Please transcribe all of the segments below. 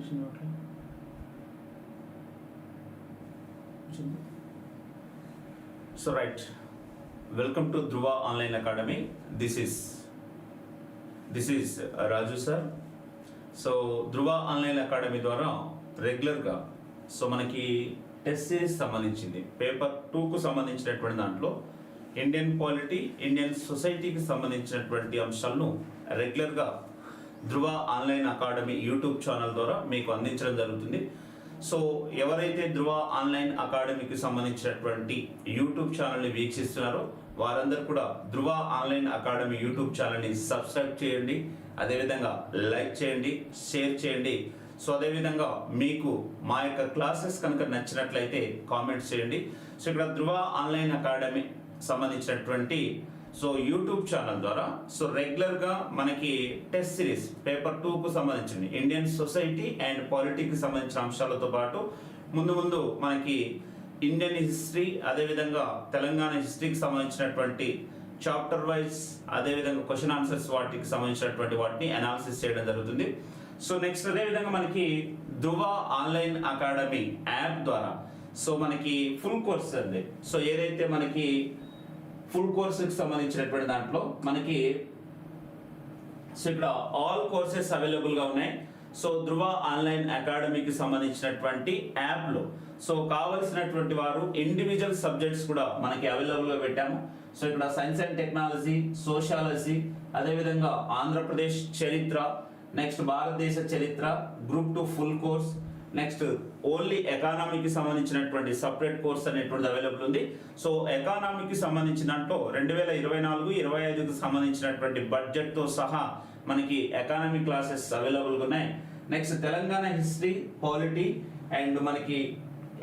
Notification ఒకటి. వచ్చింది so right welcome to Dhruva online academy this is this is Raju sir so Dhruva online academy ద్వారా రెగ్యులర్గా so మనకి test series సంబంధించింది. Paper టూకు సంబంధించినటువంటి దాంట్లో ఇండియన్ పాలిటీ ఇండియన్ సొసైటీకి సంబంధించినటువంటి అంశాలను రెగ్యులర్గా Dhruva online academy YouTube channel ద్వారా మీకు అందించడం జరుగుతుంది. సో ఎవరైతే ధృవ ఆన్లైన్ అకాడమీకి సంబంధించినటువంటి యూట్యూబ్ ఛానల్ని వీక్షిస్తున్నారో వారందరూ కూడా ధృవ ఆన్లైన్ అకాడమీ యూట్యూబ్ ఛానల్ని సబ్స్క్రైబ్ చేయండి. అదేవిధంగా లైక్ చేయండి షేర్ చేయండి. సో అదేవిధంగా మీకు మా యొక్క క్లాసెస్ కనుక నచ్చినట్లయితే కామెంట్స్ చేయండి. సో ఇక్కడ ధృవ ఆన్లైన్ అకాడమీ సంబంధించినటువంటి సో యూట్యూబ్ ఛానల్ ద్వారా సో రెగ్యులర్గా మనకి టెస్ట్ సిరీస్ పేపర్ టూకు సంబంధించింది ఇండియన్ సొసైటీ అండ్ పాలిటిక్కి సంబంధించిన అంశాలతో పాటు ముందు ముందు మనకి ఇండియన్ హిస్టరీ అదేవిధంగా తెలంగాణ హిస్టరీకి సంబంధించినటువంటి చాప్టర్ వైజ్ అదేవిధంగా క్వశ్చన్ ఆన్సర్స్ వాటికి సంబంధించినటువంటి వాటిని అనాలిసిస్ చేయడం జరుగుతుంది. సో నెక్స్ట్ అదేవిధంగా మనకి ధృవ ఆన్లైన్ అకాడమీ యాప్ ద్వారా సో మనకి ఫుల్ కోర్స్ అండి. సో ఏదైతే మనకి ఫుల్ కోర్సుకి సంబంధించినటువంటి దాంట్లో మనకి సో ఇక్కడ ఆల్ కోర్సెస్ అవైలబుల్గా ఉన్నాయి. సో ధృవ ఆన్లైన్ అకాడమీకి సంబంధించినటువంటి యాప్లో సో కావలసినటువంటి వారు ఇండివిజువల్ సబ్జెక్ట్స్ కూడా మనకి అవైలబుల్గా పెట్టాము. సో ఇక్కడ సైన్స్ అండ్ టెక్నాలజీ సోషాలజీ అదేవిధంగా ఆంధ్రప్రదేశ్ చరిత్ర నెక్స్ట్ భారతదేశ చరిత్ర group two full course next only ఎకానమీకి సంబంధించినటువంటి సపరేట్ కోర్స్ అనేటువంటిది అవైలబుల్ ఉంది. సో ఎకానమీకి సంబంధించినట్టు రెండు వేల ఇరవై నాలుగు ఇరవై ఐదుకి సంబంధించినటువంటి బడ్జెట్తో సహా మనకి ఎకానమీ క్లాసెస్ అవైలబుల్గా ఉన్నాయి. Next Telangana history polity and మనకి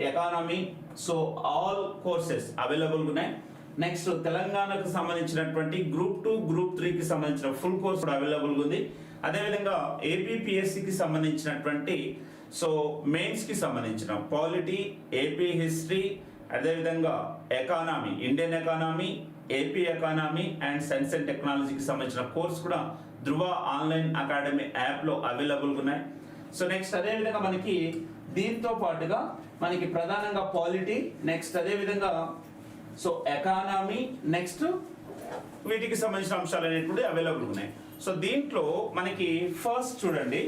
ఎకానమీ. సో ఆల్ కోర్సెస్ అవైలబుల్గా ఉన్నాయి. నెక్స్ట్ తెలంగాణకు సంబంధించినటువంటి గ్రూప్ టూ గ్రూప్ త్రీకి సంబంధించిన ఫుల్ కోర్స్ కూడా అవైలబుల్గా ఉంది. అదేవిధంగా ఏపీపీఎస్సికి సంబంధించినటువంటి సో మెయిన్స్కి సంబంధించిన పాలిటీ ఏపీ హిస్టరీ అదేవిధంగా economy Indian economy AP economy and science and టెక్నాలజీకి సంబంధించిన కోర్స్ కూడా ధృవ ఆన్లైన్ అకాడమీ యాప్లో అవైలబుల్గా ఉన్నాయి. సో నెక్స్ట్ అదేవిధంగా మనకి దీంతో పాటుగా మనకి ప్రధానంగా పాలిటీ నెక్స్ట్ అదేవిధంగా సో ఎకానమీ నెక్స్ట్ వీటికి సంబంధించిన అంశాలు అనేటువంటి అవైలబుల్ ఉన్నాయి. సో దీంట్లో మనకి ఫస్ట్ చూడండి.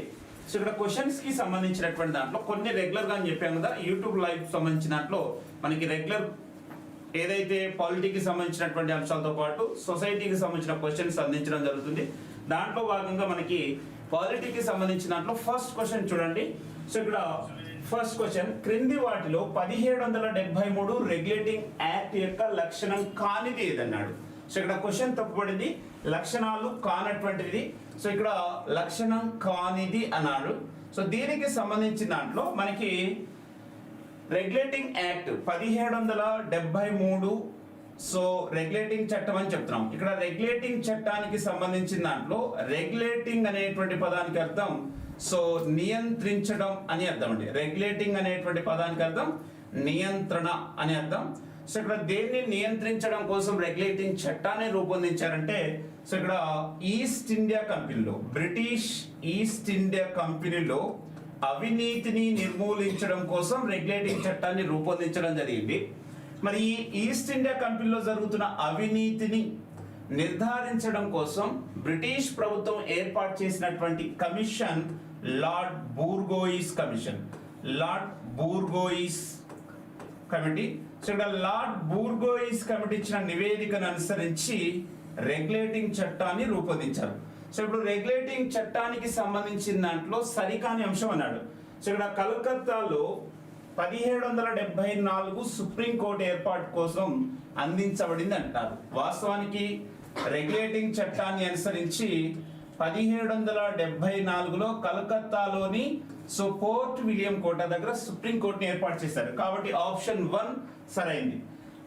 సో ఇక్కడ క్వశ్చన్స్కి సంబంధించినటువంటి దాంట్లో కొన్ని రెగ్యులర్గా అని చెప్పాం కదా యూట్యూబ్ లైవ్ సంబంధించిన దాంట్లో మనకి రెగ్యులర్ ఏదైతే పాలిటీకి సంబంధించినటువంటి అంశాలతో పాటు సొసైటీకి సంబంధించిన క్వశ్చన్స్ అందించడం జరుగుతుంది. దాంట్లో భాగంగా మనకి పాలిటీకి సంబంధించిన దాంట్లో ఫస్ట్ క్వశ్చన్ చూడండి. సో ఇక్కడ ఫస్ట్ క్వశ్చన్ క్రింది వాటిలో పదిహేడు వందల డెబ్బై మూడు రెగ్యులేటింగ్ యాక్ట్ యొక్క లక్షణం కానిది ఏదన్నాడు? సో ఇక్కడ క్వశ్చన్ తప్పుపడింది లక్షణాలు కానటువంటిది సో ఇక్కడ లక్షణం కానిది అన్నాడు. సో దీనికి సంబంధించిన దాంట్లో మనకి రెగ్యులేటింగ్ యాక్ట్ పదిహేడు వందల డెబ్బై మూడు సో రెగ్యులేటింగ్ చట్టం అని చెప్తున్నాం. ఇక్కడ రెగ్యులేటింగ్ చట్టానికి సంబంధించిన దాంట్లో రెగ్యులేటింగ్ అనేటువంటి పదానికి అర్థం సో నియంత్రించడం అని అర్థం అండి. రెగ్యులేటింగ్ అనేటువంటి పదానికి అర్థం నియంత్రణ అని అర్థం. సో ఇక్కడ దేన్ని నియంత్రించడం కోసం రెగ్యులేటింగ్ చట్టాన్ని రూపొందించారంటే సో ఇక్కడ ఈస్ట్ ఇండియా కంపెనీలో బ్రిటిష్ ఈస్ట్ ఇండియా కంపెనీలో అవినీతిని నిర్మూలించడం కోసం రెగ్యులేటింగ్ చట్టాన్ని రూపొందించడం జరిగింది. మరి ఈ ఈస్ట్ ఇండియా కంపెనీలో జరుగుతున్న అవినీతిని నిర్ధారించడం కోసం బ్రిటిష్ ప్రభుత్వం ఏర్పాటు చేసినటువంటి commission Lord Burgoyne commission Lord Burgoyne committee so ఇక్కడ లార్డ్ బూర్గోయిస్ కమిటీ ఇచ్చిన నివేదికను అనుసరించి రెగ్యులేటింగ్ చట్టాన్ని రూపొందించారు. సో ఇప్పుడు రెగ్యులేటింగ్ చట్టానికి సంబంధించిన దాంట్లో సరికాని అంశం అన్నాడు. సో ఇక్కడ కలకత్తాలో పదిహేడు వందల డెబ్బై నాలుగు సుప్రీంకోర్టు ఏర్పాటు కోసం అందించబడింది అంటారు. వాస్తవానికి రెగ్యులేటింగ్ చట్టాన్ని అనుసరించి పదిహేడు వందల డెబ్బై నాలుగులో కలకత్తాలోని సో పోర్ట్ విలియం కోట దగ్గర సుప్రీం కోర్టుని ఏర్పాటు చేశారు. కాబట్టి ఆప్షన్ వన్ సరైంది.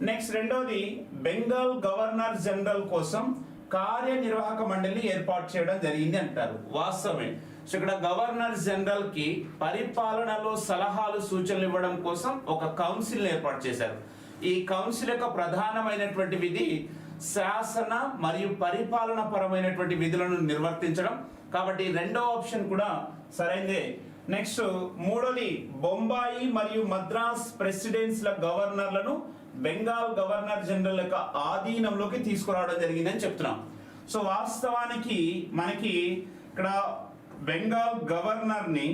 నెక్స్ట్ రెండోది బెంగాల్ గవర్నర్ జనరల్ కోసం కార్యనిర్వాహక మండలి ఏర్పాటు చేయడం జరిగింది అంటారు. వాస్తవమే. సో ఇక్కడ గవర్నర్ జనరల్కి పరిపాలనలో సలహాలు సూచనలు ఇవ్వడం కోసం ఒక కౌన్సిల్ ఏర్పాటు చేశారు. ఈ కౌన్సిల్ యొక్క ప్రధానమైనటువంటి విధి శాసన మరియు పరిపాలన పరమైనటువంటి విధులను నిర్వర్తించడం. కాబట్టి రెండో ఆప్షన్ కూడా సరైందే. నెక్స్ట్ మూడోది బొంబాయి మరియు మద్రాస్ ప్రెసిడెన్స్ల గవర్నర్లను బెంగాల్ గవర్నర్ జనరల్ యొక్క ఆధీనంలోకి తీసుకురావడం జరిగిందని చెప్తున్నాం. సో వాస్తవానికి మనకి ఇక్కడ బెంగాల్ గవర్నర్ని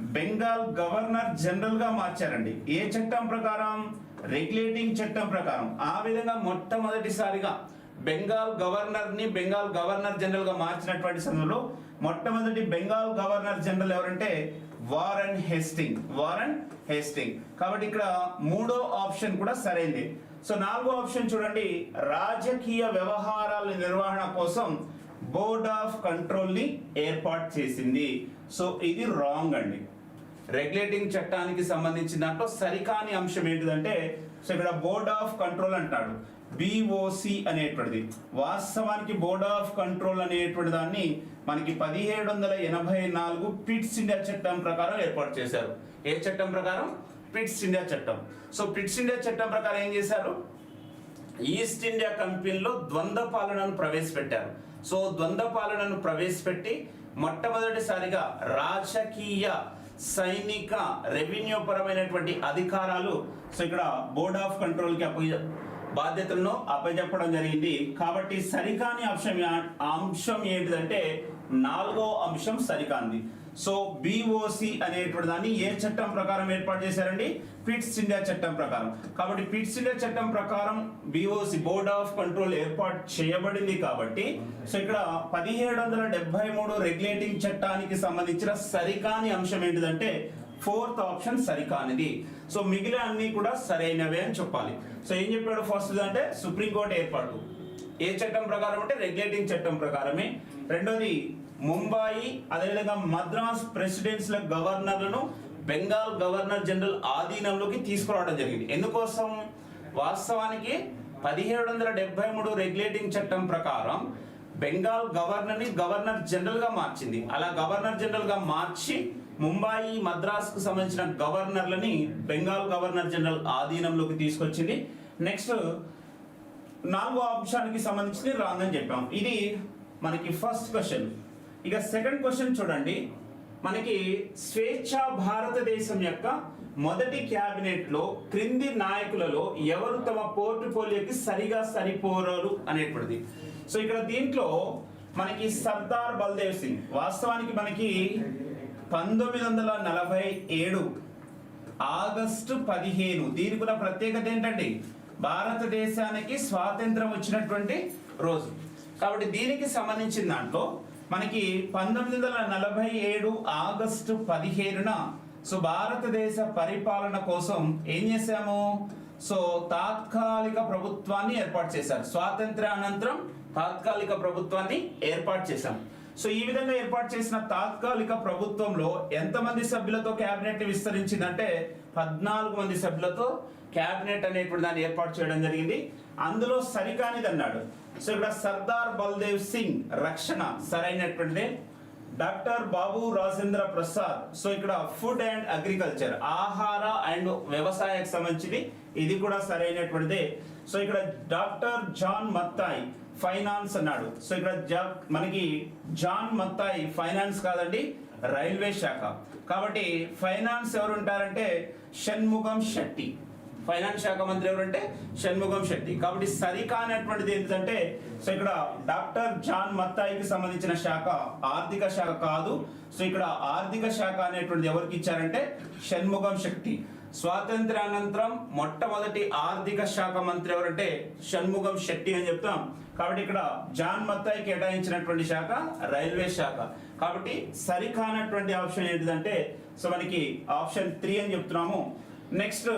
బెంగాల్ గవర్నర్ జనరల్గా మార్చారండి. ఏ చట్టం ప్రకారం? రెగ్యులేటింగ్ చట్టం ప్రకారం. ఆ విధంగా మొట్టమొదటిసారిగా బెంగాల్ గవర్నర్ని బెంగాల్ గవర్నర్ జనరల్గా మార్చినటువంటి సమయంలో మొట్టమొదటి బెంగాల్ గవర్నర్ జనరల్ ఎవరంటే వారన్ హెస్టింగ్ వారన్ హేస్టింగ్. కాబట్టి ఇక్కడ మూడో ఆప్షన్ కూడా సరైంది. సో నాలుగో ఆప్షన్ చూడండి రాజకీయ వ్యవహారాల నిర్వహణ కోసం బోర్డ్ ఆఫ్ కంట్రోల్ని ఏర్పాటు చేసింది. సో ఇది రాంగ్ అండి. రెగ్యులేటింగ్ చట్టానికి సంబంధించిన దాంట్లో సరికాని అంశం ఏంటిదంటే సో ఇక్కడ బోర్డ్ ఆఫ్ కంట్రోల్ అంటాడు. బిఓసి అనేటువంటిది. వాస్తవానికి బోర్డ్ ఆఫ్ కంట్రోల్ అనేటువంటి దాన్ని మనకి పదిహేడు వందల ఎనభై నాలుగు పిట్స్ ఇండియా చట్టం ప్రకారం ఏర్పాటు చేశారు. ఏ చట్టం ప్రకారం? పిట్స్ ఇండియా చట్టం. సో పిట్స్ ఇండియా చట్టం ప్రకారం ఏం చేశారు? ఈస్ట్ ఇండియా కంపెనీలో ద్వంద్వ పాలనను ప్రవేశపెట్టారు. సో ద్వంద్వ పాలనను ప్రవేశపెట్టి మొట్టమొదటిసారిగా రాజకీయ సైనిక రెవెన్యూ పరమైనటువంటి అధికారాలు. సో ఇక్కడ బోర్డ్ ఆఫ్ కంట్రోల్కి అప్ప బాధ్యతలను అప్పచెప్పడం జరిగింది. కాబట్టి సరికాని అంశం అంశం ఏంటిదంటే నాలుగో అంశం సరికాంది సో బిఓసి అనేటువంటి దాన్ని ఏ చట్టం ప్రకారం ఏర్పాటు చేశారండి? పిట్స్ ఇండియా చట్టం ప్రకారం. కాబట్టి పిట్స్ ఇండియా చట్టం ప్రకారం బిఓసి బోర్డ్ ఆఫ్ కంట్రోల్ ఏర్పాటు చేయబడింది కాబట్టి సో ఇక్కడ పదిహేడు వందల డెబ్బై మూడు రెగ్యులేటింగ్ చట్టానికి సంబంధించిన సరికాని అంశం ఏంటిదంటే ఫోర్త్ ఆప్షన్ సరికానిది. సో మిగిలిన అన్ని కూడా సరైనవే అని చెప్పాలి. సో ఏం చెప్పాడు ఫస్ట్ అంటే సుప్రీంకోర్టు ఏర్పాటు. ఏ చట్టం ప్రకారం అంటే రెగ్యులేటింగ్ చట్టం ప్రకారమే. రెండోది ముంబాయి అదేవిధంగా మద్రాస్ ప్రెసిడెన్సీల గవర్నర్లను బెంగాల్ గవర్నర్ జనరల్ ఆధీనంలోకి తీసుకురావడం జరిగింది. ఎందుకోసం? వాస్తవానికి పదిహేడు వందల డెబ్బై మూడు రెగ్యులేటింగ్ చట్టం ప్రకారం బెంగాల్ గవర్నర్ని గవర్నర్ జనరల్గా మార్చింది. అలా గవర్నర్ జనరల్గా మార్చి ముంబాయి మద్రాస్కు సంబంధించిన గవర్నర్లని బెంగాల్ గవర్నర్ జనరల్ ఆధీనంలోకి తీసుకొచ్చింది. నెక్స్ట్ నాలుగో అంశానికి సంబంధించి రాంగ్ అని చెప్పాం. ఇది మనకి ఫస్ట్ క్వశ్చన్. ఇక సెకండ్ క్వశ్చన్ చూడండి. మనకి స్వేచ్ఛ భారతదేశం యొక్క మొదటి క్యాబినెట్లో క్రింది నాయకులలో ఎవరు తమ పోర్టుఫోలియోకి సరిగా సరిపోరారు అనేటువంటిది. సో ఇక్కడ దీంట్లో మనకి సర్దార్ బల్దేవ్ సింగ్. వాస్తవానికి మనకి పంతొమ్మిది వందల నలభై ఏడు ఆగస్టు పదిహేను. దీనికి ఉన్న ప్రత్యేకత ఏంటండి? భారతదేశానికి స్వాతంత్రం వచ్చినటువంటి రోజు. కాబట్టి దీనికి సంబంధించిన దాంట్లో మనకి పంతొమ్మిది వందల నలభై ఏడు ఆగస్టు పదిహేనున సో భారతదేశ పరిపాలన కోసం ఏం చేశాము? సో తాత్కాలిక ప్రభుత్వాన్ని ఏర్పాటు చేశారు. స్వాతంత్ర అనంతరం తాత్కాలిక ప్రభుత్వాన్ని ఏర్పాటు చేశాం. సో ఈ విధంగా ఏర్పాటు చేసిన తాత్కాలిక ప్రభుత్వంలో ఎంతమంది సభ్యులతో కేబినెట్ విస్తరించిందంటే పద్నాలుగు మంది సభ్యులతో కేబినెట్ అనేటువంటి దాన్ని ఏర్పాటు చేయడం జరిగింది. అందులో సరికానిది అన్నాడు సో ఇక్కడ సర్దార్ బల్దేవ్ సింగ్ రక్షణ సరైనటువంటిదే. డాక్టర్ బాబు రాజేంద్ర ప్రసాద్ సో ఇక్కడ ఫుడ్ అండ్ అగ్రికల్చర్ ఆహార అండ్ వ్యవసాయకు సంబంధించింది. ఇది కూడా సరైనటువంటిదే. సో ఇక్కడ డాక్టర్ జాన్ మత్తాయి ఫైనాన్స్ అన్నాడు. సో ఇక్కడ జా- మనకి జాన్ మత్తాయి ఫైనాన్స్ కాదండి రైల్వే శాఖ. కాబట్టి ఫైనాన్స్ ఎవరు ఉంటారంటే షణ్ముఖం శెట్టి. ఫైనాన్స్ శాఖ మంత్రి ఎవరంటే షణ్ముఖం శెట్టి. కాబట్టి సరికానటువంటిది ఏంటంటే సో ఇక్కడ డాక్టర్ జాన్ మత్తాయికి సంబంధించిన శాఖ ఆర్థిక శాఖ కాదు. సో ఇక్కడ ఆర్థిక శాఖ అనేటువంటిది ఎవరికి ఇచ్చారంటే షణ్ముఖం శెట్టి. స్వాతంత్ర్యానంతరం మొట్టమొదటి ఆర్థిక శాఖ మంత్రి ఎవరంటే షణ్ముఖం శెట్టి అని చెప్తాం. కాబట్టి ఇక్కడ జాన్ మత్తాయి కేటాయించినటువంటి శాఖ రైల్వే శాఖ. కాబట్టి సరికానటువంటి ఆప్షన్ ఏంటిదంటే సో మనకి ఆప్షన్ త్రీ అని చెప్తున్నాము. నెక్స్ట్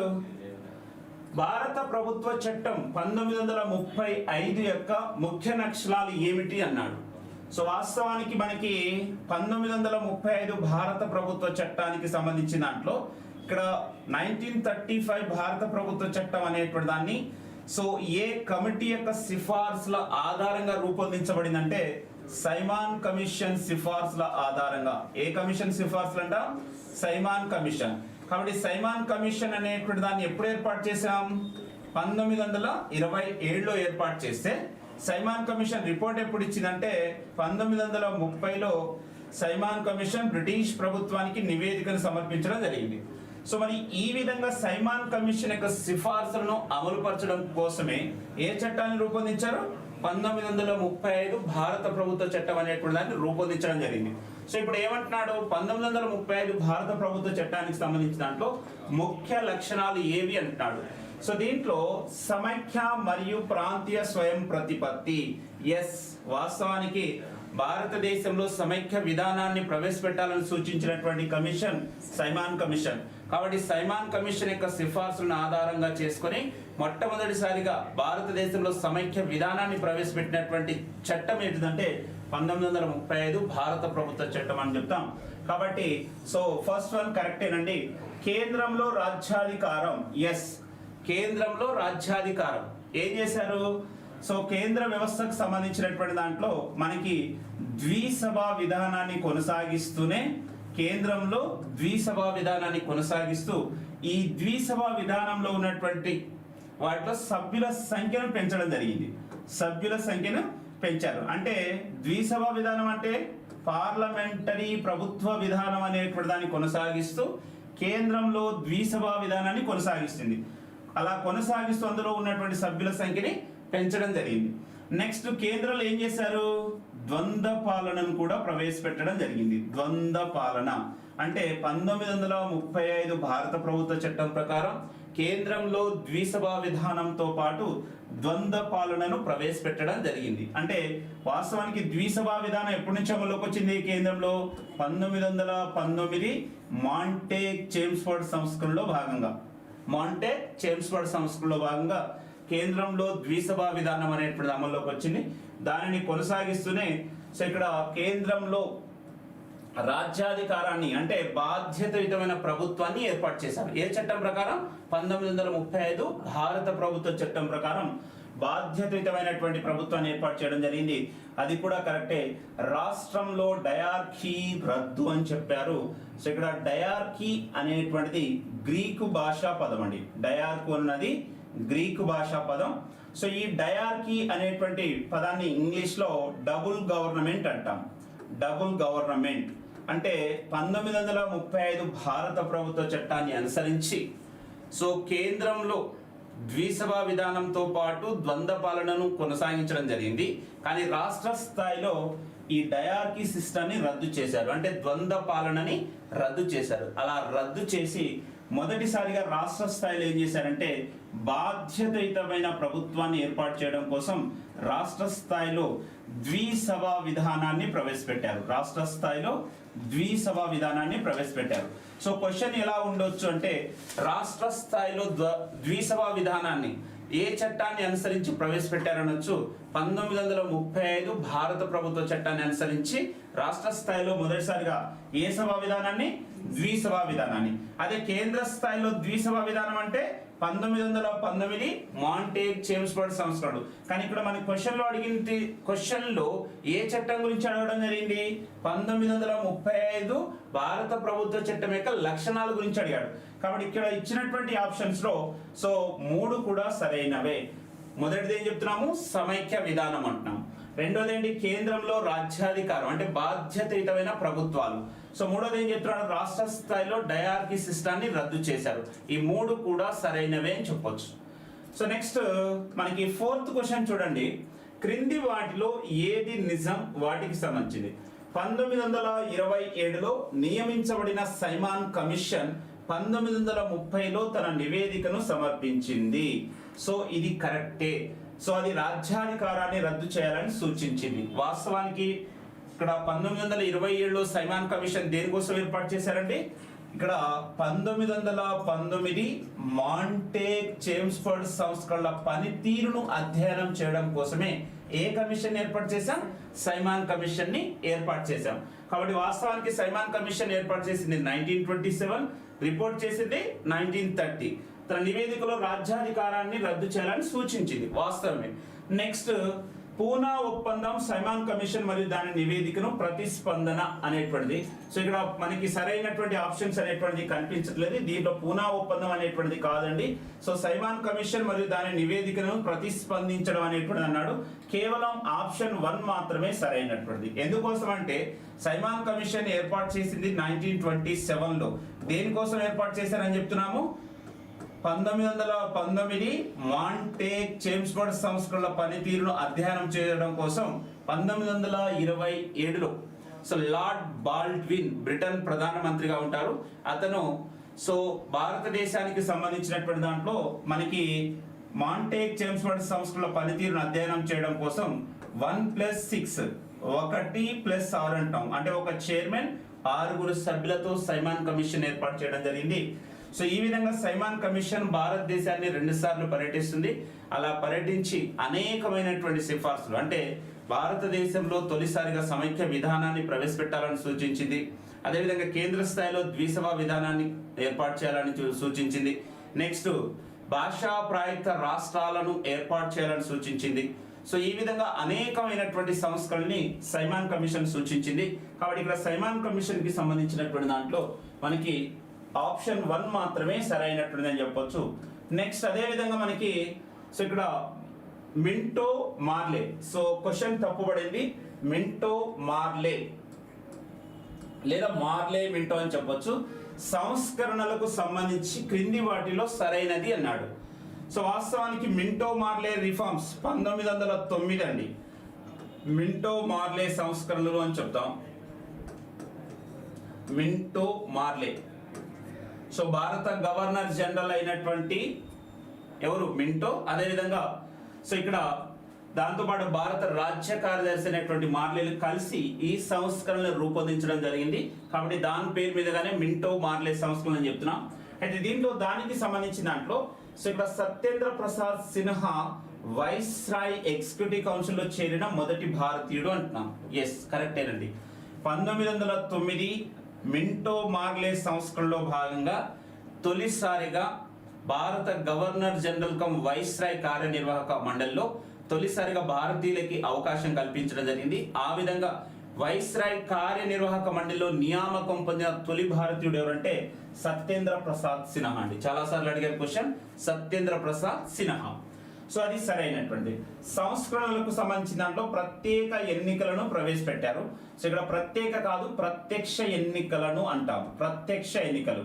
భారత ప్రభుత్వ చట్టం పంతొమ్మిది వందల ముప్పై ఐదు యొక్క ముఖ్య నక్షలాలు ఏమిటి అన్నాడు. సో వాస్తవానికి మనకి పంతొమ్మిది వందల ముప్పై ఐదు భారత ప్రభుత్వ చట్టానికి సంబంధించిన దాంట్లో ఇక్కడ నైన్టీన్ థర్టీ ఫైవ్ భారత ప్రభుత్వ చట్టం అనేటువంటి దాన్ని సో ఏ కమిటీ యొక్క సిఫార్సుల ఆధారంగా రూపొందించబడిందంటే సైమాన్ కమిషన్ సిఫార్సుల ఆధారంగా. ఏ కమిషన్ సిఫార్సులు అంట సైమాన్ కమిషన్. కాబట్టి సైమాన్ కమిషన్ అనేటువంటి దాన్ని ఎప్పుడు ఏర్పాటు చేశాం? పంతొమ్మిది వందల ఇరవై ఏడులో ఏర్పాటు చేస్తే సైమాన్ కమిషన్ రిపోర్ట్ ఎప్పుడు ఇచ్చిందంటే పంతొమ్మిది వందల ముప్పైలో సైమాన్ కమిషన్ బ్రిటిష్ ప్రభుత్వానికి నివేదికను సమర్పించడం జరిగింది. సో మరి ఈ విధంగా సైమాన్ కమిషన్ యొక్క సిఫార్సులను అమలుపరచడం కోసమే ఏ చట్టాన్ని రూపొందించారు? పంతొమ్మిది వందల ముప్పై ఐదు భారత ప్రభుత్వ చట్టం అనేటువంటి దాన్ని రూపొందించడం జరిగింది. సో ఇప్పుడు ఏమంటున్నాడు? పంతొమ్మిది వందల ముప్పై ఐదు భారత ప్రభుత్వ చట్టానికి సంబంధించిన దాంట్లో ముఖ్య లక్షణాలు ఏవి అంటున్నాడు? సో దీంట్లో సమైక్య మరియు ప్రాంతీయ స్వయం ప్రతిపత్తి. ఎస్ వాస్తవానికి భారతదేశంలో సమైక్య విధానాన్ని ప్రవేశపెట్టాలని సూచించినటువంటి కమిషన్ సైమాన్ కమిషన్. కాబట్టి సైమాన్ కమిషన్ యొక్క సిఫార్సులను ఆధారంగా చేసుకొని మొట్టమొదటిసారిగా భారతదేశంలో సమైక్య విధానాన్ని ప్రవేశపెట్టినటువంటి చట్టం ఏంటిదంటే పంతొమ్మిది వందల ముప్పై ఐదు భారత ప్రభుత్వ చట్టం అని చెప్తాం. కాబట్టి సో ఫస్ట్ వన్ కరెక్టేనండి కేంద్రంలో రాజ్యాధికారం ఎస్ కేంద్రంలో రాజ్యాధికారం. ఏం చేశారు? సో కేంద్ర వ్యవస్థకు సంబంధించినటువంటి దాంట్లో మనకి ద్విసభా విధానాన్ని కొనసాగిస్తూనే కేంద్రంలో ద్విసభా విధానాన్ని కొనసాగిస్తూ ఈ ద్విసభా విధానంలో ఉన్నటువంటి వాటిలో సభ్యుల సంఖ్యను పెంచడం జరిగింది. సభ్యుల సంఖ్యను పెంచారు. అంటే ద్విసభా విధానం అంటే పార్లమెంటరీ ప్రభుత్వ విధానం అనేటువంటి దాన్ని కొనసాగిస్తూ కేంద్రంలో ద్విసభా విధానాన్ని కొనసాగిస్తుంది. అలా కొనసాగిస్తూ అందులో ఉన్నటువంటి సభ్యుల సంఖ్యని పెంచడం జరిగింది. నెక్స్ట్ కేంద్రంలో ఏం చేశారు? ద్వంద్వ పాలనను కూడా ప్రవేశపెట్టడం జరిగింది. ద్వంద్వ పాలన అంటే పంతొమ్మిది వందల ముప్పై ఐదు భారత ప్రభుత్వ చట్టం ప్రకారం కేంద్రంలో ద్విసభా విధానంతో పాటు ద్వంద్వ పాలనను ప్రవేశపెట్టడం జరిగింది. అంటే వాస్తవానికి ద్విసభా విధానం ఎప్పటి నుంచి అమల్లోకి వచ్చింది కేంద్రంలో? పంతొమ్మిది వందల పంతొమ్మిది మాంటే చేమ్స్ఫర్డ్ సంస్కరణలో భాగంగా. మాంటే చేమ్స్ఫర్డ్ సంస్కరణలో భాగంగా కేంద్రంలో ద్విసభా విధానం అనేటువంటిది అమల్లోకి వచ్చింది. దానిని కొనసాగిస్తూనే సో ఇక్కడ కేంద్రంలో రాజ్యాధికారాన్ని అంటే బాధ్యతయుతమైన ప్రభుత్వాన్ని ఏర్పాటు చేశారు. ఏ చట్టం ప్రకారం? పంతొమ్మిది వందల ముప్పై ఐదు భారత ప్రభుత్వ చట్టం ప్రకారం బాధ్యతయుతమైనటువంటి ప్రభుత్వాన్ని ఏర్పాటు చేయడం జరిగింది. అది కూడా కరెక్టే. రాష్ట్రంలో డయార్కీ రద్దు అని చెప్పారు. సో ఇక్కడ డయార్కీ అనేటువంటిది గ్రీకు భాషా పదం అండి. డయార్కు అన్నది గ్రీకు భాషా పదం. సో ఈ డయార్కీ అనేటువంటి పదాన్ని ఇంగ్లీష్లో డబుల్ గవర్నమెంట్ అంటాం. డబుల్ గవర్నమెంట్ అంటే పంతొమ్మిది వందల ముప్పై ఐదు భారత ప్రభుత్వ చట్టాన్ని అనుసరించి సో కేంద్రంలో ద్విసభా విధానంతో పాటు ద్వంద్వ పాలనను కొనసాగించడం జరిగింది. కానీ రాష్ట్ర స్థాయిలో ఈ డయార్కీ సిస్టమ్ని రద్దు చేశారు. అంటే ద్వంద్వ పాలనని రద్దు చేశారు. అలా రద్దు చేసి మొదటిసారిగా రాష్ట్ర స్థాయిలో ఏం చేశారంటే బాధ్యతయుతమైన ప్రభుత్వాన్ని ఏర్పాటు చేయడం కోసం రాష్ట్ర స్థాయిలో ద్విసభ విధానాన్ని ప్రవేశపెట్టారు. రాష్ట్ర స్థాయిలో ద్విసభ విధానాన్ని ప్రవేశపెట్టారు. సో క్వశ్చన్ ఎలా ఉండొచ్చు అంటే రాష్ట్ర స్థాయిలో ద్వ- ద్విసభా విధానాన్ని ఏ చట్టాన్ని అనుసరించి ప్రవేశపెట్టారనొచ్చు? పంతొమ్మిది వందల ముప్పై ఐదు భారత ప్రభుత్వ చట్టాన్ని అనుసరించి రాష్ట్ర స్థాయిలో మొదటిసారిగా ఏ సభా విధానాన్ని? ద్విసభా విధానాన్ని. అదే కేంద్ర స్థాయిలో ద్విసభా విధానం అంటే పంతొమ్మిది వందల పంతొమ్మిది మాంటేక్ చేమ్స్బర్డ్ సంస్కరణలు కానీ ఇక్కడ మన క్వశ్చన్లో అడిగిన అడిగింది ఏ చట్టం గురించి అడగడం జరిగింది? పంతొమ్మిది వందల ముప్పై ఐదు భారత ప్రభుత్వ చట్టం యొక్క లక్షణాల గురించి అడిగాడు. కాబట్టి ఇక్కడ ఇచ్చినటువంటి ఆప్షన్స్లో సో మూడు కూడా సరైనవే. మొదటిది ఏం చెప్తున్నాము? సమైక్య విధానం అంటున్నాము. రెండోది ఏంటి కేంద్రంలో రాజ్యాధికారం అంటే బాధ్యతయుతమైన ప్రభుత్వాలు. సో మూడోది ఏం చెప్తున్నారు రాష్ట్ర స్థాయిలో డయార్కీ సిస్టాన్ని రద్దు చేశారు. ఈ మూడు కూడా సరైనవే అని చెప్పొచ్చు. సో నెక్స్ట్ మనకి ఫోర్త్ క్వశ్చన్ చూడండి. క్రింది వాటిలో ఏది నిజం? వాటికి సంబంధించింది. పంతొమ్మిది వందల ఇరవై ఏడులో నియమించబడిన సైమాన్ కమిషన్ పంతొమ్మిది వందల ముప్పైలో తన నివేదికను సమర్పించింది. సో ఇది కరెక్టే. సో అది రాజ్యాధికారాన్ని రద్దు చేయాలని సూచించింది. వాస్తవానికి ఇక్కడ పంతొమ్మిది వందల ఇరవై ఏడులో సైమాన్ కమిషన్ దేనికోసం ఏర్పాటు చేశారండి? ఇక్కడ పంతొమ్మిది వందల పంతొమ్మిది మాంటేక్ చేమ్స్ఫర్డ్ సంస్కరణల పనితీరును అధ్యయనం చేయడం కోసమే ఏ కమిషన్ ఏర్పాటు చేశాం? సైమాన్ కమిషన్ని ఏర్పాటు చేశాం. కాబట్టి వాస్తవానికి సైమాన్ కమిషన్ ఏర్పాటు చేసింది నైన్టీన్ ట్వంటీ సెవెన్ రిపోర్ట్ చేసింది నైన్టీన్ థర్టీ. తన నివేదికలో రాజ్యాధికారాన్ని రద్దు చేయాలని సూచించింది వాస్తవమే. నెక్స్ట్ పూనా ఒప్పందం సైమాన్ కమిషన్ మరియు దాని నివేదికను ప్రతిస్పందన అనేటువంటిది. సో ఇక్కడ మనకి సరైనటువంటి ఆప్షన్స్ అనేటువంటిది కనిపించట్లేదు. దీంట్లో పూనా ఒప్పందం అనేటువంటిది కాదండి. సో సైమాన్ కమిషన్ మరియు దాని నివేదికను ప్రతిస్పందించడం అనేటువంటిది అన్నాడు. కేవలం ఆప్షన్ వన్ మాత్రమే సరైనటువంటిది. ఎందుకోసం అంటే సైమాన్ కమిషన్ ఏర్పాటు చేసింది నైన్టీన్ ట్వంటీ సెవెన్లో. దేనికోసం ఏర్పాటు చేశారని చెప్తున్నాము? పంతొమ్మిది వందల పంతొమ్మిది మాంటే చేమ్స్బర్డ్ సంస్కరణల పనితీరును అధ్యయనం చేయడం కోసం పంతొమ్మిది వందల ఇరవై ఏడులో సో లార్డ్ బాల్డ్విన్ బ్రిటన్ ప్రధానమంత్రిగా ఉంటారు. అతను సో భారతదేశానికి సంబంధించినటువంటి దాంట్లో మనకి మాంటేక్ చేమ్స్బర్డ్ సంస్థల పనితీరును అధ్యయనం చేయడం కోసం వన్ ప్లస్ సిక్స్ ఒకటి ప్లస్ ఆరు అంటాం. అంటే ఒక చైర్మన్ ఆరుగురు సభ్యులతో సైమాన్ కమిషన్ ఏర్పాటు చేయడం జరిగింది. సో ఈ విధంగా సైమాన్ కమిషన్ భారతదేశాన్ని రెండు సార్లు పర్యటిస్తుంది. అలా పర్యటించి అనేకమైనటువంటి సిఫార్సులు. అంటే భారతదేశంలో తొలిసారిగా సమైక్య విధానాన్ని ప్రవేశపెట్టాలని సూచించింది. అదేవిధంగా కేంద్ర స్థాయిలో ద్విసభ విధానాన్ని ఏర్పాటు చేయాలని చూ- సూచించింది. నెక్స్ట్ భాషా ప్రాయుక్త రాష్ట్రాలను ఏర్పాటు చేయాలని సూచించింది. సో ఈ విధంగా అనేకమైనటువంటి సంస్కరణని సైమాన్ కమిషన్ సూచించింది. కాబట్టి ఇక్కడ సైమాన్ కమిషన్కి సంబంధించినటువంటి దాంట్లో మనకి ఆప్షన్ వన్ మాత్రమే సరైనటువంటిది అని చెప్పొచ్చు. నెక్స్ట్ అదే విధంగా మనకి సో ఇక్కడ మింటో మార్లే. సో క్వశ్చన్ తప్పుపడింది మింటో మార్లే. లేదా మార్లే మింటో అని చెప్పొచ్చు. సంస్కరణలకు సంబంధించి క్రింది వాటిలో సరైనది అన్నాడు. సో వాస్తవానికి మింటో మార్లే రిఫార్మ్స్ పంతొమ్మిది వందల తొమ్మిది అండి. మింటో మార్లే సంస్కరణలు అని చెప్తాం. Minto Morley. సో భారత గవర్నర్ జనరల్ అయినటువంటి ఎవరు? మింటో? అదేవిధంగా సో ఇక్కడ దాంతోపాటు భారత రాజ్య కార్యదర్శి అయినటువంటి మార్లేలు కలిసి ఈ సంస్కరణలు రూపొందించడం జరిగింది. కాబట్టి దాని పేరు మీదగానే మింటో మార్లే సంస్కరణ అని చెప్తున్నాం. అయితే దీంట్లో దానికి సంబంధించిన దాంట్లో సో ఇక్కడ Satyendra Prasad Sinha viceroy executive కౌన్సిల్లో చేరిన మొదటి భారతీయుడు అంటున్నాం. ఎస్ కరెక్టేనండి పంతొమ్మిది వందల తొమ్మిది మింటో మార్లే సంస్కరణలో భాగంగా తొలిసారిగా భారత గవర్నర్ జనరల్ కమ్ వైస్రాయ్ కార్యనిర్వాహక మండలిలో తొలిసారిగా భారతీయులకి అవకాశం కల్పించడం జరిగింది. ఆ విధంగా వైస్రాయ్ కార్యనిర్వాహక మండలిలో నియామకం పొందిన తొలి భారతీయుడు ఎవరంటే సత్యేంద్ర ప్రసాద్ సిన్హా అండి. చాలాసార్లు అడిగారు క్వశ్చన్. సత్యేంద్ర ప్రసాద్ సిన్హా. సో అది సరైనటువంటి సంస్కరణలకు సంబంధించిన దాంట్లో ప్రత్యేక ఎన్నికలను ప్రవేశపెట్టారు. సో ఇక్కడ ప్రత్యేక కాదు ప్రత్యక్ష ఎన్నికలను అంటాం ప్రత్యక్ష ఎన్నికలు.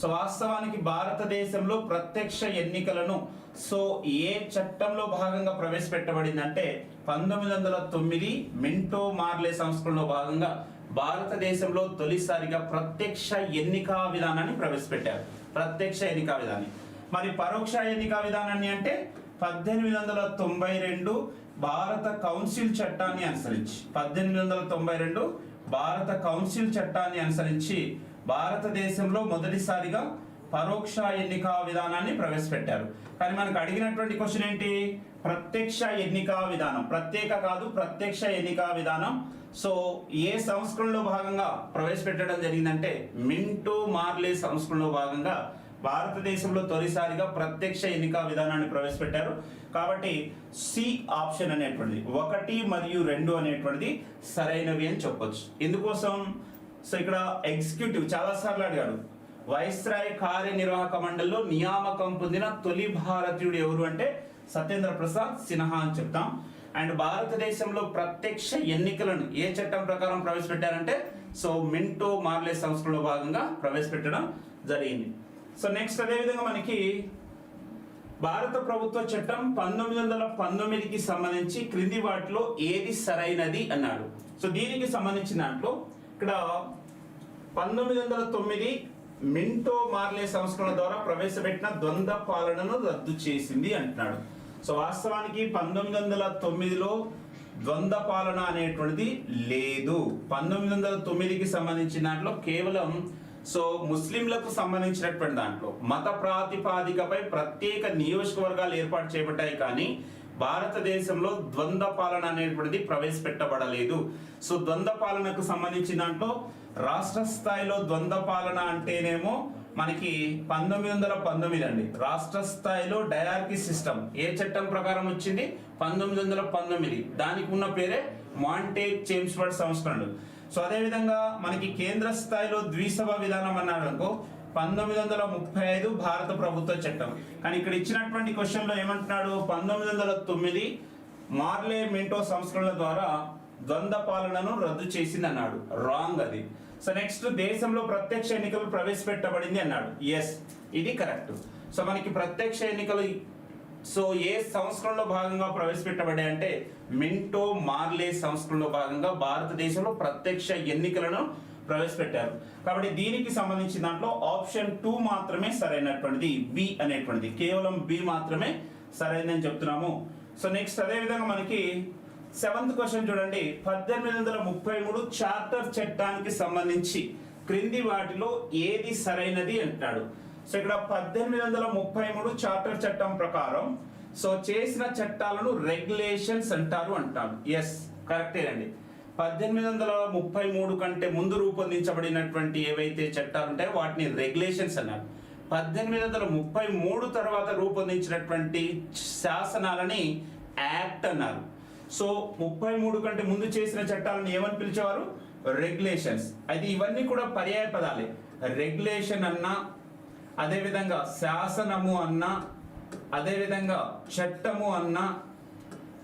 సో వాస్తవానికి భారతదేశంలో ప్రత్యక్ష ఎన్నికలను సో ఏ చట్టంలో భాగంగా ప్రవేశపెట్టబడిందంటే పంతొమ్మిది వందల తొమ్మిది మింటో మార్లే సంస్కరణలో భాగంగా భారతదేశంలో తొలిసారిగా ప్రత్యక్ష ఎన్నికా విధానాన్ని ప్రవేశపెట్టారు. ప్రత్యక్ష ఎన్నికా విధానం మరి పరోక్ష ఎన్నికా విధానాన్ని అంటే పద్దెనిమిది వందల తొంభై రెండు భారత కౌన్సిల్ చట్టాన్ని అనుసరించి పద్దెనిమిది వందల తొంభై రెండు భారత కౌన్సిల్ చట్టాన్ని అనుసరించి భారతదేశంలో మొదటిసారిగా పరోక్ష ఎన్నికా విధానాన్ని ప్రవేశపెట్టారు. కానీ మనకు అడిగినటువంటి క్వశ్చన్ ఏంటి? ప్రత్యక్ష ఎన్నికా విధానం. ప్రత్యేక కాదు ప్రత్యక్ష ఎన్నికా విధానం. సో ఏ సంస్కరణలో భాగంగా ప్రవేశపెట్టడం జరిగిందంటే మింటో మార్లే సంస్కరణలో భాగంగా భారతదేశంలో తొలిసారిగా ప్రత్యక్ష ఎన్నికా విధానాన్ని ప్రవేశపెట్టారు. కాబట్టి సి ఆప్షన్ అనేటువంటిది ఒకటి మరియు రెండు అనేటువంటిది సరైనవి అని చెప్పొచ్చు. ఎందుకోసం? సో ఇక్కడ ఎగ్జిక్యూటివ్ చాలా సార్లు అడిగాడు. వైస్రాయ్ కార్యనిర్వాహక మండలిలో నియామకం పొందిన తొలి భారతీయుడు ఎవరు అంటే సత్యేంద్ర ప్రసాద్ సిన్హా అని చెప్తాం. అండ్ భారతదేశంలో ప్రత్యక్ష ఎన్నికలను ఏ చట్టం ప్రకారం ప్రవేశపెట్టారంటే సో మింటో మార్లే సంస్థలో భాగంగా ప్రవేశపెట్టడం జరిగింది. సో నెక్స్ట్ అదేవిధంగా మనకి భారత ప్రభుత్వ చట్టం పంతొమ్మిది వందల పంతొమ్మిదికి సంబంధించి క్రింది వాటిలో ఏది సరైనది అన్నాడు. సో దీనికి సంబంధించిన దాంట్లో ఇక్కడ పంతొమ్మిది వందల తొమ్మిది మింటో మార్లే సంస్కరణ ద్వారా ప్రవేశపెట్టిన ద్వంద్వ పాలనను రద్దు చేసింది అంటున్నాడు. సో వాస్తవానికి పంతొమ్మిది వందల తొమ్మిదిలో ద్వంద్వ పాలన అనేటువంటిది లేదు. పంతొమ్మిది వందల తొమ్మిదికి సంబంధించిన దాంట్లో కేవలం సో ముస్లింలకు సంబంధించినటువంటి దాంట్లో మత ప్రాతిపాదికపై ప్రత్యేక నియోజకవర్గాలు ఏర్పాటు చేయబడ్డాయి కానీ భారతదేశంలో ద్వంద్వ పాలన అనేటువంటిది ప్రవేశపెట్టబడలేదు. సో ద్వంద్వ పాలనకు సంబంధించిన దాంట్లో రాష్ట్ర స్థాయిలో ద్వంద్వ పాలన అంటేనేమో మనకి పంతొమ్మిది వందల పంతొమ్మిది అండి. రాష్ట్ర స్థాయిలో డయార్కీ సిస్టమ్ ఏ చట్టం ప్రకారం వచ్చింది? పంతొమ్మిది వందల పంతొమ్మిది. దానికి ఉన్న పేరే మాంటే చేమ్స్బర్డ్ సంస్కరణలు. సో అదేవిధంగా మనకి కేంద్ర స్థాయిలో ద్విసభ విధానం అన్నాడు అనుకో పంతొమ్మిది వందల ముప్పై ఐదు భారత ప్రభుత్వ చట్టం. కానీ ఇక్కడ ఇచ్చినటువంటి క్వశ్చన్లో ఏమంటున్నాడు? పంతొమ్మిది వందల తొమ్మిది మార్లే మింటో సంస్కరణల ద్వారా ద్వంద్వ పాలనను రద్దు చేసింది అన్నాడు రాంగ్ అది. సో నెక్స్ట్ దేశంలో ప్రత్యక్ష ఎన్నికలు ప్రవేశపెట్టబడింది అన్నాడు. ఎస్ ఇది కరెక్ట్. సో మనకి ప్రత్యక్ష ఎన్నికలు సో ఏ సంస్కరణలో భాగంగా ప్రవేశపెట్టబడ్డాయి అంటే మింటో మార్లే సంస్కరణలో భాగంగా భారతదేశంలో ప్రత్యక్ష ఎన్నికలను ప్రవేశపెట్టారు. కాబట్టి దీనికి సంబంధించిన దాంట్లో ఆప్షన్ టూ మాత్రమే సరైనటువంటిది బి అనేటువంటిది. కేవలం బి మాత్రమే సరైనదని చెప్తున్నాము. సో నెక్స్ట్ అదేవిధంగా మనకి సెవెంత్ క్వశ్చన్ చూడండి. పద్దెనిమిది వందల ముప్పై మూడు చార్టర్ చట్టానికి సంబంధించి క్రింది వాటిలో ఏది సరైనది అంటాడు సో ఇక్కడ పద్దెనిమిది వందల ముప్పై మూడు చార్టర్ చట్టం ప్రకారం సో చేసిన చట్టాలను రెగ్యులేషన్స్ అంటారు అంటారు. ఎస్ కరెక్టే అండి. పద్దెనిమిది వందల ముప్పై మూడు కంటే ముందు రూపొందించబడినటువంటి ఏవైతే చట్టాలు ఉంటాయో వాటిని రెగ్యులేషన్స్ అన్నారు. పద్దెనిమిది వందల ముప్పై మూడు తర్వాత రూపొందించినటువంటి శాసనాలని యాక్ట్ అన్నారు. సో ముప్పై మూడు కంటే ముందు చేసిన చట్టాలను ఏమని పిలిచేవారు? రెగ్యులేషన్స్ అయితే ఇవన్నీ కూడా పర్యాయ పదాలే రెగ్యులేషన్ అన్నా అదేవిధంగా శాసనము అన్నా అదేవిధంగా చట్టము అన్నా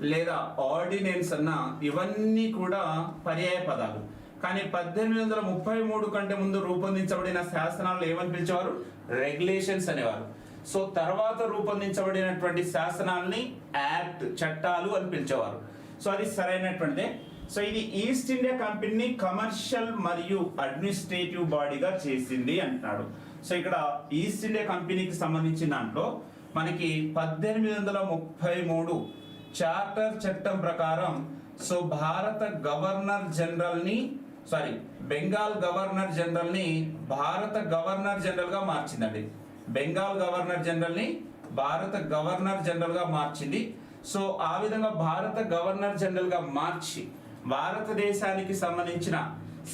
లేదా ఆర్డినెన్స్ అన్న ఇవన్నీ కూడా పర్యాయ పదాలు. కానీ పద్దెనిమిది వందల ముప్పై మూడు కంటే ముందు రూపొందించబడిన శాసనాలు ఏమని పిలిచేవారు? రెగ్యులేషన్స్ అనేవారు. సో తర్వాత రూపొందించబడినటువంటి శాసనాలని యాక్ట్ చట్టాలు అని పిలిచేవారు. సో అది సరైనటువంటిదే. సో ఇది ఈస్ట్ ఇండియా కంపెనీని కమర్షియల్ మరియు అడ్మినిస్ట్రేటివ్ బాడీగా చేసింది అంటున్నాడు. సో ఇక్కడ ఈస్ట్ ఇండియా కంపెనీకి సంబంధించిన దాంట్లో మనకి పద్దెనిమిది వందల ముప్పై మూడు చార్టర్ చట్టం ప్రకారం సో భారత గవర్నర్ జనరల్ని సారీ బెంగాల్ గవర్నర్ జనరల్ని భారత గవర్నర్ జనరల్గా మార్చిందండి. బెంగాల్ గవర్నర్ జనరల్ని భారత గవర్నర్ జనరల్గా మార్చింది. సో ఆ విధంగా భారత గవర్నర్ జనరల్గా మార్చి భారతదేశానికి సంబంధించిన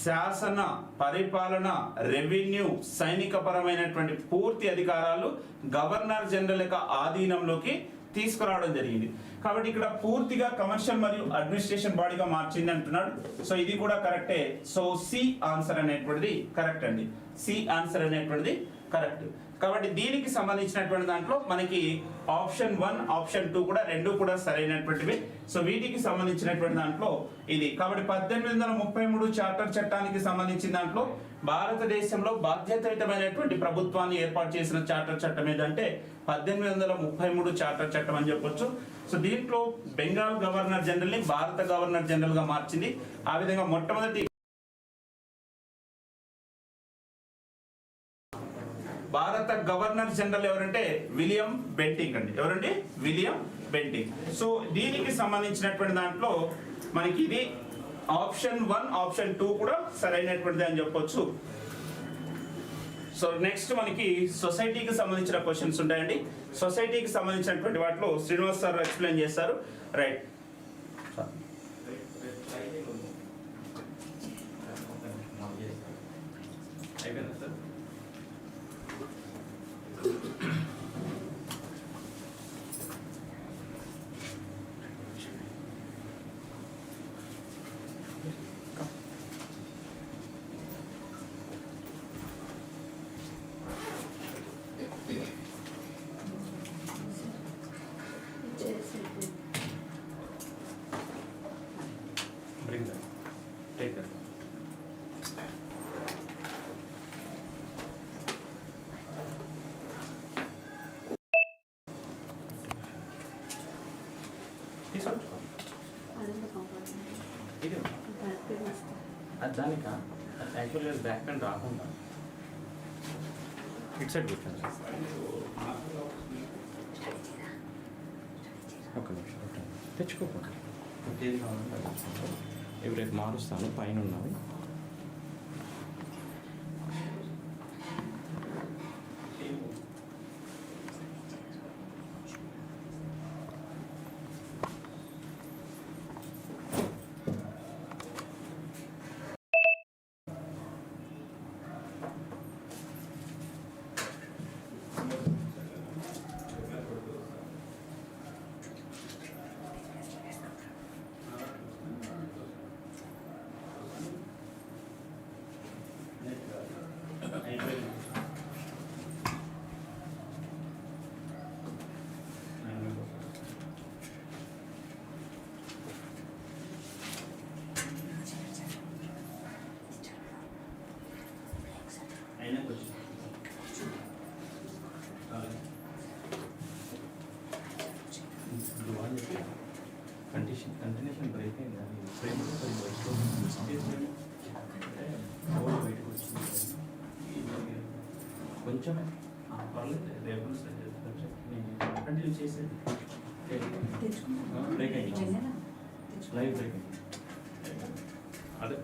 శాసన పరిపాలన రెవెన్యూ సైనిక పరమైనటువంటి పూర్తి అధికారాలు గవర్నర్ జనరల్ యొక్క ఆధీనంలోకి తీసుకురావడం జరిగింది. కాబట్టి ఇక్కడ పూర్తిగా కమర్షియల్ మరియు అడ్మినిస్ట్రేషన్ బాడీగా మార్చింది అంటున్నాడు. సో ఇది కూడా కరెక్టే. సో సి ఆన్సర్ అనేటువంటిది కరెక్ట్ అండి. సి ఆన్సర్ అనేటువంటిది కరెక్ట్. కాబట్టి దీనికి సంబంధించినటువంటి దాంట్లో మనకి ఆప్షన్ వన్ ఆప్షన్ టూ కూడా రెండు కూడా సరైనటువంటివి. సో వీటికి సంబంధించినటువంటి దాంట్లో ఇది. కాబట్టి పద్దెనిమిది వందల ముప్పై మూడు చార్టర్ చట్టానికి సంబంధించిన దాంట్లో భారతదేశంలో బాధ్యతయుతమైనటువంటి ప్రభుత్వాన్ని ఏర్పాటు చేసిన చార్టర్ చట్టం ఏదంటే పద్దెనిమిది వందల ముప్పై మూడు చార్టర్ చట్టం అని చెప్పొచ్చు. సో దీంట్లో బెంగాల్ గవర్నర్ జనరల్ని భారత గవర్నర్ జనరల్గా మార్చింది. ఆ విధంగా మొట్టమొదటి తర్వాత గవర్నర్ జనరల్ ఎవరంటే విలియం బెంటింగ్ అండి. ఎవరండి? William Bentinck. సో దీనికి సంబంధించినటువంటి దాంట్లో మనకి ఇది ఆప్షన్ వన్ ఆప్షన్ టూ కూడా సరైనటువంటిది అని చెప్పొచ్చు. సో నెక్స్ట్ మనకి సొసైటీకి సంబంధించిన క్వశ్చన్స్ ఉంటాయండి. సొసైటీకి సంబంధించినటువంటి వాటిలో శ్రీనివాస్ సార్ ఎక్స్ప్లెయిన్ చేస్తారు రైట్. అయిపోయింది Bring that. Take that. తీసుకోండి ఇది అది దానికా యాక్చువల్గా బ్యాక్ పెయిన్ రాకుండా ఇటు సైడ్ కూర్చోండి ఒక నిమిషం. తెచ్చుకోకుండా. ఇవి రేపు మారుస్తాను పైన ఉన్నవి ఇప్పుడు వాళ్ళు చెప్పి కండిషన్ కంటిన్యూషన్ బ్రేక్ అయింది? అది ఫ్రేమ్ సరిగ్గా బయటకు అంటే బోర్డు బయటకు వచ్చింది కొంచెమే ఆ, పర్లేదు రేపు కంటిన్యూ చేసేది బ్రేక్ అయింది లైవ్ బ్రేక్ అయింది. అదే?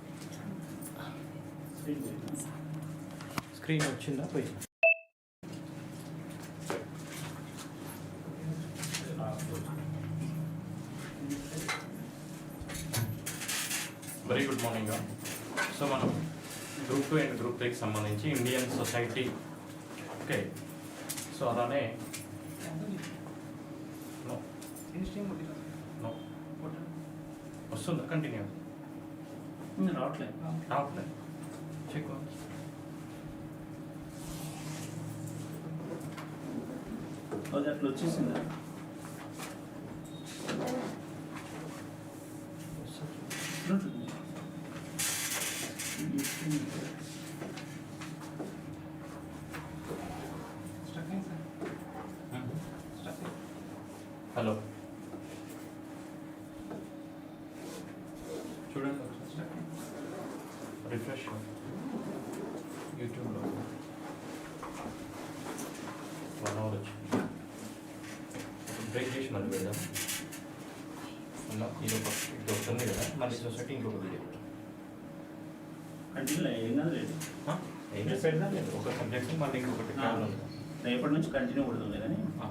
స్క్రీన్ వచ్చిందా? పోయిందా వెరీ గుడ్ మార్నింగ్ సో మనం గ్రూప్ టూ అండ్ గ్రూప్ త్రీకి సంబంధించి ఇండియన్ సొసైటీ ఓకే సో అలానే వస్తుందా. కంటిన్యూ రావట్లేదు. రావట్లేదు. చెక్ అది అట్లా వచ్చేసిందా ఉంటుంది. ఈ స్క్రీన్ హలో చూడండి ఒకసారి రిఫ్రెష్ యూట్యూబ్లో వన్ అవర్ వచ్చి బ్రేక్ చేసి మళ్ళీ పెడదాం మళ్ళీ ఇది ఒక ఇది ఒకటి ఉంది కదా మళ్ళీ సొసైటీ ఇంకొక వీడియో కంటిన్యూ ఏం కాదు లేదు ఏం చేసి పెడదాం లేదు ఒక సబ్జెక్ట్ మళ్ళీ ఇంకొకటి ఆ. కావాలి ఉంది. రేపటి నుంచి కంటిన్యూ ఆ.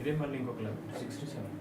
ఇదే మళ్ళీ ఇంకొక లెవెల్ సిక్స్టీ సెవెన్